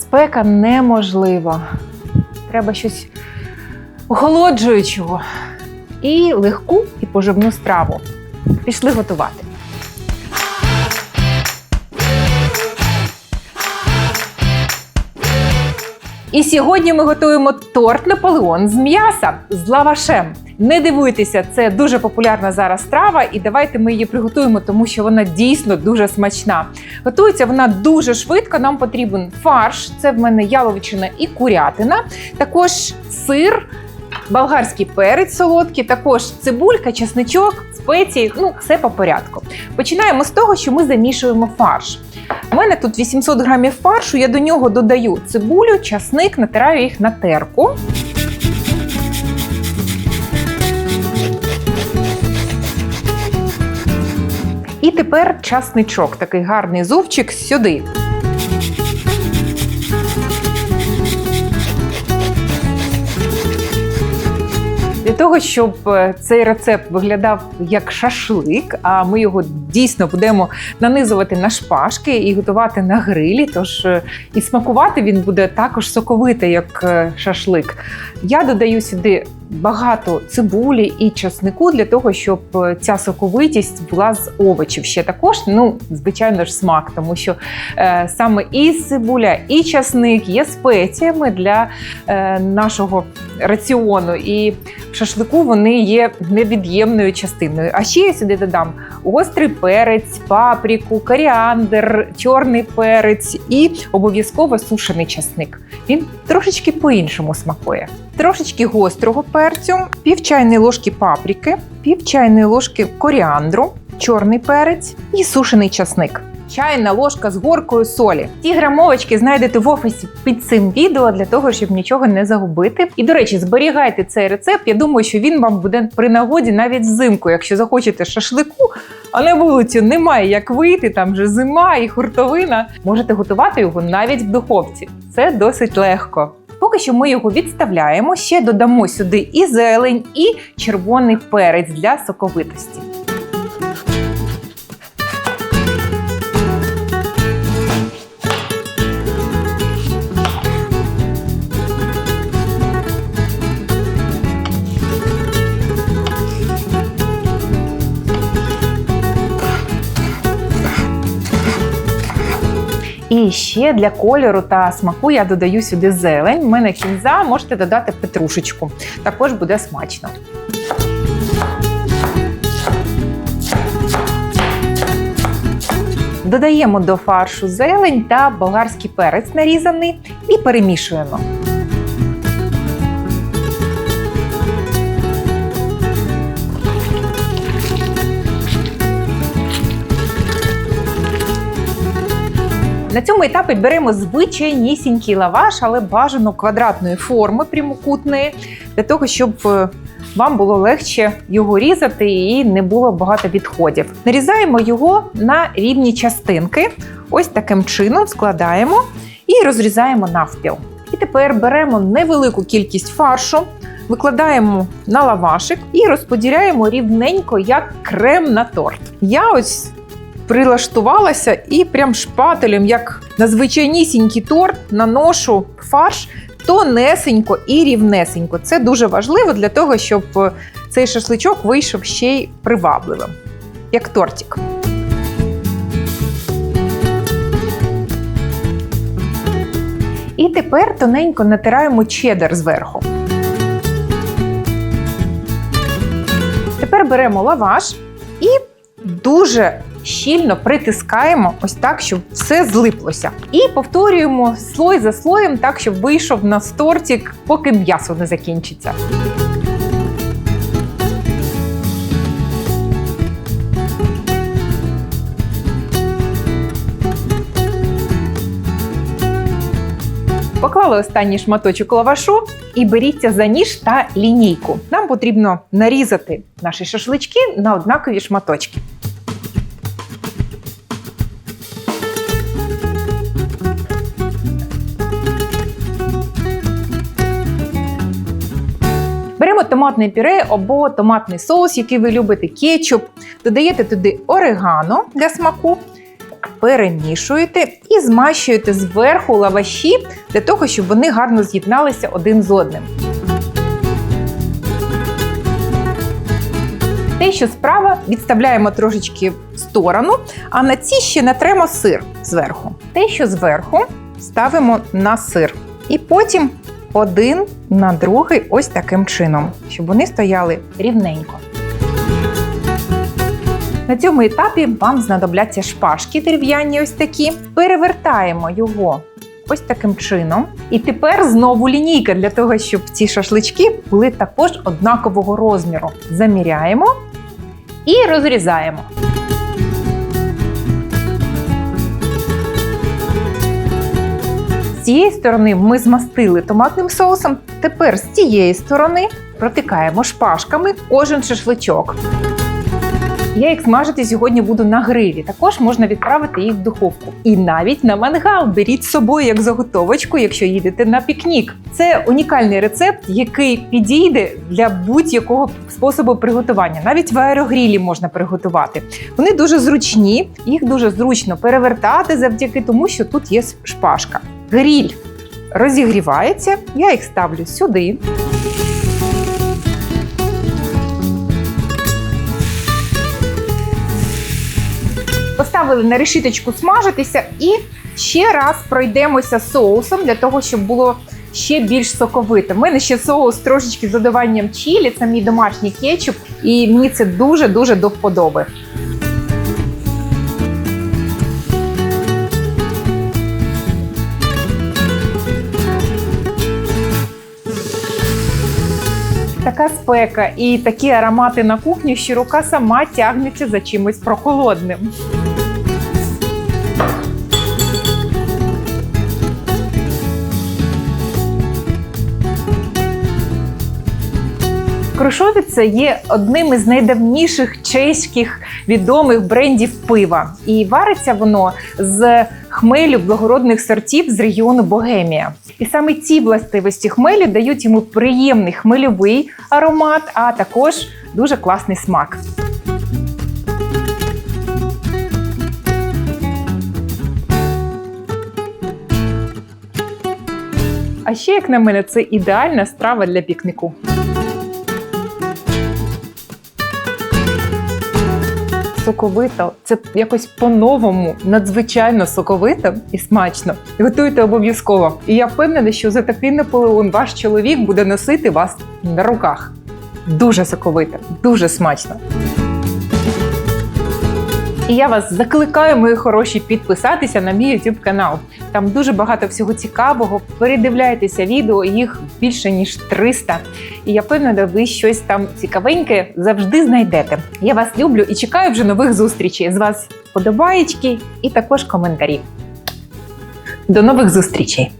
Спека неможлива. Треба щось охолоджуючого і легку і поживну страву. Пішли готувати. І сьогодні ми готуємо торт Наполеон з м'яса з лавашем. Не дивуйтеся, це дуже популярна зараз страва, і давайте ми її приготуємо, тому що вона дійсно дуже смачна. Готується вона дуже швидко. Нам потрібен фарш. Це в мене яловичина і курятина, також сир. Болгарський перець солодкий, також цибулька, чесничок, спеції, ну все по порядку. Починаємо з того, що ми замішуємо фарш. У мене тут 800 грамів фаршу, я до нього додаю цибулю, часник, натираю їх на терку. І тепер часничок, такий гарний зубчик сюди. Того, щоб е, цей рецепт виглядав як шашлик, а ми його дійсно будемо нанизувати на шпажки і готувати на грилі. Тож е, і смакувати він буде також соковитий, як е, шашлик. Я додаю сюди багато цибулі і часнику для того, щоб ця соковитість була з овочів. Ще також, ну, звичайно ж, смак, тому що е, саме і цибуля, і часник є спеціями для е, нашого раціону. І шашлику вони є невід'ємною частиною. А ще я сюди додам гострий перець, паприку, коріандр, чорний перець і обов'язково сушений часник. Він трошечки по-іншому смакує. Трошечки гострого перцю, пів чайної ложки паприки, пів чайної ложки коріандру, чорний перець і сушений часник. Чайна ложка з горкою солі. Ті грамовочки знайдете в офісі під цим відео для того, щоб нічого не загубити. І до речі, зберігайте цей рецепт. Я думаю, що він вам буде при нагоді навіть взимку, якщо захочете шашлику, а на вулицю немає як вийти, там вже зима і хуртовина. Можете готувати його навіть в духовці. Це досить легко. Поки що ми його відставляємо, ще додамо сюди і зелень, і червоний перець для соковитості. І ще для кольору та смаку я додаю сюди зелень. У мене кінза, можете додати петрушечку. Також буде смачно. Додаємо до фаршу зелень та болгарський перець нарізаний і перемішуємо. На цьому етапі беремо звичайнісінький лаваш, але бажано квадратної форми прямокутної, для того, щоб е, вам було легше його різати і не було багато відходів. Нарізаємо його на рівні частинки. Ось таким чином складаємо і розрізаємо навпіл. І тепер беремо невелику кількість фаршу, викладаємо на лавашик і розподіляємо рівненько як крем на торт. Я ось прилаштувалася і прям шпателем, як на звичайнісінький торт, наношу фарш тонесенько і рівнесенько. Це дуже важливо для того, щоб е, цей шашличок вийшов ще й привабливим, як тортик. І тепер тоненько натираємо чеддер зверху. Тепер беремо лаваш і дуже щільно притискаємо ось так, щоб все злиплося. І повторюємо слой за слоєм, так, щоб вийшов на тортик, поки м'ясо не закінчиться. Поклали останній шматочок лавашу і беріться за ніж та лінійку. Нам потрібно нарізати наші шашлички на однакові шматочки. Томатне пюре або томатний соус, який ви любите, кетчуп. Додаєте туди орегано для смаку, перемішуєте і змащуєте зверху лаваші для того, щоб вони гарно з'єдналися один з одним. Те, що справа, відставляємо трошечки в сторону, а на ці ще натремо сир зверху. Те, що зверху, ставимо на сир. І потім один на другий ось таким чином, щоб вони стояли рівненько. На цьому етапі вам знадобляться шпажки дерев'яні ось такі. Перевертаємо його ось таким чином. І тепер знову лінійка для того, щоб ці шашлички були також однакового розміру. Заміряємо і розрізаємо. Цієї сторони ми змастили томатним соусом. Тепер з цієї сторони протикаємо шпажками кожен шашличок. Я їх смажити сьогодні буду на грилі. Також можна відправити їх в духовку. І навіть на мангал беріть з собою як заготовочку, якщо їдете на пікнік. Це унікальний рецепт, який підійде для будь-якого способу приготування. Навіть в аерогрілі можна приготувати. Вони дуже зручні, їх дуже зручно перевертати завдяки тому, що тут є шпажка. Гріль розігрівається, я їх ставлю сюди. Поставили на решіточку смажитися і ще раз пройдемося соусом для того, щоб було ще більш соковите. У мене ще соус трошечки з додаванням чілі, це мій домашній кетчуп, і мені це дуже-дуже до вподоби. Така спека і такі аромати на кухні, що рука сама тягнеться за чимось прохолодним. Крушовіце є одним із найдавніших чеських відомих брендів пива, і вариться воно з хмелю благородних сортів з регіону Богемія. І саме ці властивості хмелю дають йому приємний хмельовий аромат, а також дуже класний смак. А ще, як на мене, це ідеальна страва для пікніку. Соковито, це якось по-новому, надзвичайно соковито і смачно. Готуйте обов'язково. І я впевнена, що за такий наполеон ваш чоловік буде носити вас на руках. Дуже соковито, дуже смачно. І я вас закликаю, мої хороші, підписатися на мій YouTube канал. Там дуже багато всього цікавого. Передивляйтеся відео, їх більше ніж 300. І я певна, ви щось там цікавеньке завжди знайдете. Я вас люблю і чекаю вже нових зустрічей. З вас подобаєчки і також коментарі. До нових зустрічей!